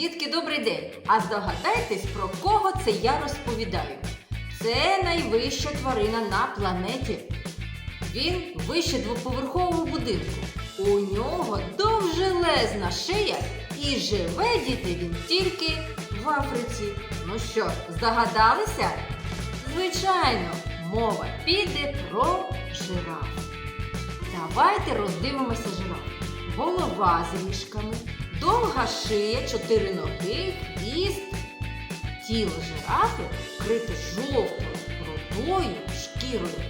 Дітки, добрий день! А здогадайтесь, про кого це я розповідаю? Це найвища тварина на планеті. Він вище двоповерхового будинку. У нього довжелезна шия і живе діти він тільки в Африці. Ну що, здогадалися? Звичайно, мова піде про жираф. Давайте роздивимося жираф. Голова з ріжками, довга шия, чотири ноги, хвіст. Тіло жирафи вкрите жовтою, рудою шкірою,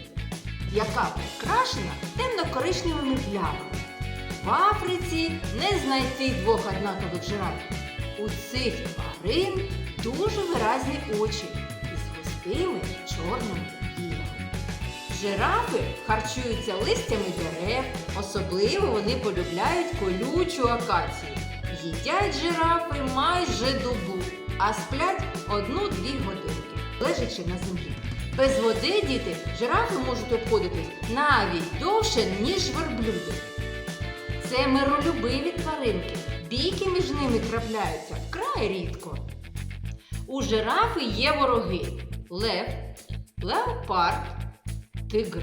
яка прикрашена темно-коричневими плямами. В Африці не знайти двох однакових жирафів. У цих тварин дуже виразні очі із густими чорними віями. Жирафи харчуються листями дерев, особливо вони полюбляють колючу акацію. Їдять жирафи майже добу, а сплять одну-дві годинки, лежачи на землі. Без води діти жирафи можуть обходитись навіть довше, ніж верблюди. Це миролюбиві тваринки. Бійки між ними трапляються вкрай рідко. У жирафи є вороги лев, леопард, тигр.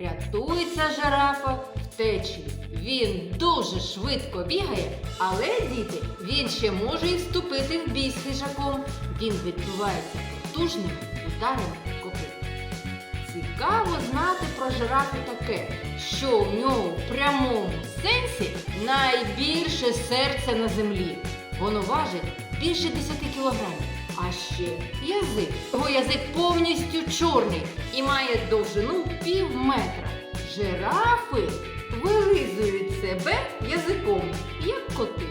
Рятується жирафа втечі. Він дуже швидко бігає, але діти, він ще може і вступити в бій з хижаком. Він відбувається потужними ударами копит. Цікаво знати про жирафа таке, що у нього в прямому сенсі найбільше серце на землі. Воно важить більше 10 кілограмів. А ще язик. Його язик повністю чорний і має довжину пів метра. Жирафи вилизують себе язиком, як коти.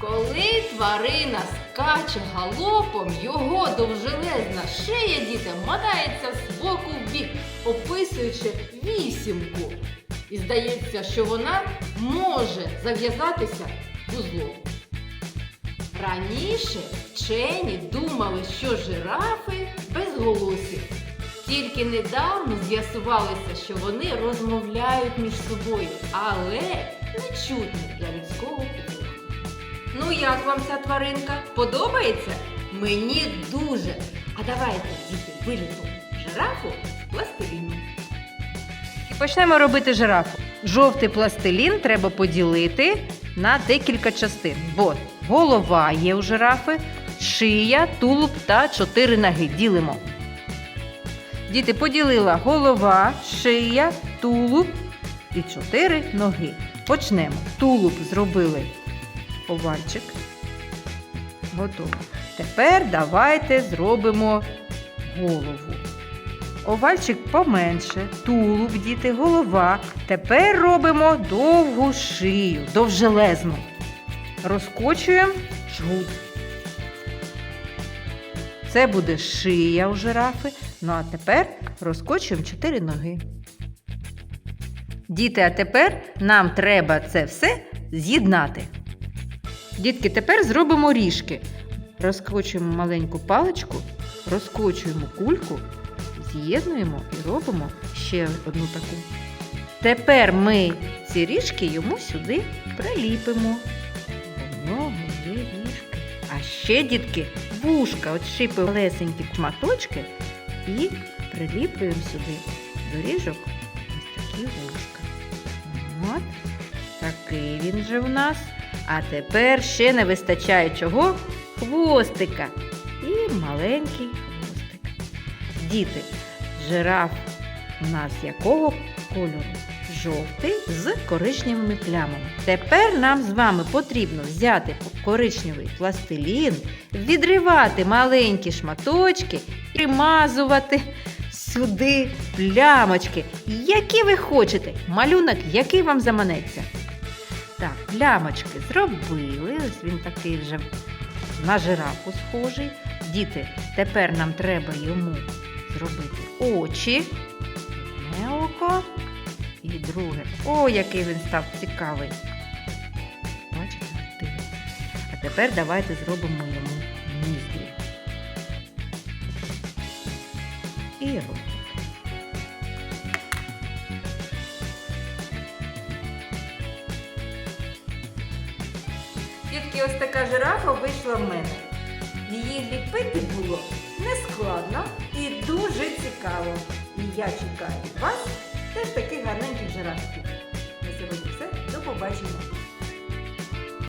Коли тварина скаче галопом, його довжелезна шия діти мотається з боку в бік, описуючи вісімку. І здається, що вона може зав'язатися вузлом. Раніше вчені думали, що жирафи безголосі. Тільки недавно з'ясувалося, що вони розмовляють між собою, але не чутні для людського слуху. Ну як вам ця тваринка? Подобається? Мені дуже. А давайте, діти, виліпимо жирафу з пластиліну. Почнемо робити жирафу. Жовтий пластилін треба поділити на декілька частин, бо голова є у жирафи, шия, тулуб та чотири ноги. Ділимо. Діти поділила голова, шия, тулуб і чотири ноги. Почнемо. Тулуб зробили овальчик. Готово. Тепер давайте зробимо голову. Овальчик поменше, тулуб, діти, голова. Тепер робимо довгу шию, довжелезну. Розкочуємо жгут. Це буде шия у жирафи. Ну а тепер розкочуємо чотири ноги. Діти, а тепер нам треба це все з'єднати. Дітки, тепер зробимо ріжки. Розкочуємо маленьку паличку, розкочуємо кульку, з'єднуємо і робимо ще одну таку. Тепер ми ці ріжки йому сюди приліпимо. Нього є ріжки. А ще, дітки, вушка от шипимо лесенькі шматочки і приліплюємо сюди доріжок ось такі вушка. От такий він же в нас. А тепер ще не вистачає чого? Хвостика. І маленький хвостик. Діти, жираф у нас якого кольору? Жовтий з коричневими плямами. Тепер нам з вами потрібно взяти коричневий пластилін, відривати маленькі шматочки і примазувати сюди плямочки, які ви хочете. Малюнок, який вам заманеться. Так, плямочки зробили. Ось він такий вже на жирафу схожий. Діти, тепер нам треба йому зробити очі. Око і друге. О, який він став цікавий. Бачите, дивіться. А тепер давайте зробимо йому ніздрі. І рот. Дітки, ось така жирафа вийшла в мене. Її ліпити було нескладно і дуже цікаво. І я чекаю вас теж таких гарненьких жирафків. На сьогодні все. До побачення.